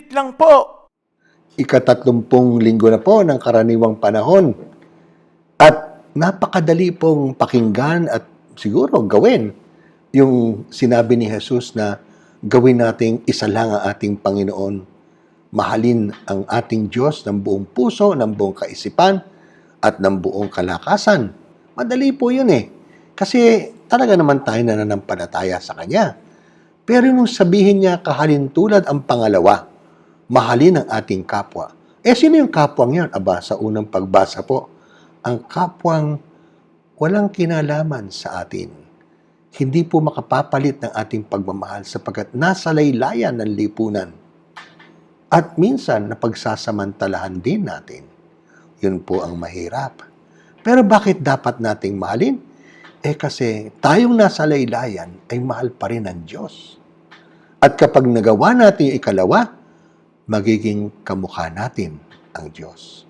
Saglit lang po. Ikatatlumpung linggo na po ng karaniwang panahon. At napakadali pong pakinggan at siguro gawin yung sinabi ni Jesus na gawin nating isa lang ang ating Panginoon. Mahalin ang ating Diyos ng buong puso, ng buong kaisipan, at ng buong kalakasan. Madali po yun eh. Kasi talaga naman tayo nananampalataya sa Kanya. Pero nung sabihin niya kahalin tulad ang pangalawa, mahalin ang ating kapwa. Eh, sino yung kapwang yan? Aba, sa unang pagbasa po, ang kapwang walang kinalaman sa atin. Hindi po makapapalit ng ating pagmamahal sapagkat nasa laylayan ng lipunan. At minsan, napagsasamantalahan din natin. Yun po ang mahirap. Pero bakit dapat nating mahalin? Eh kasi tayong nasa laylayan ay mahal pa rin ng Diyos. At kapag nagawa natin yung ikalawa, magiging kamukha natin ang Diyos.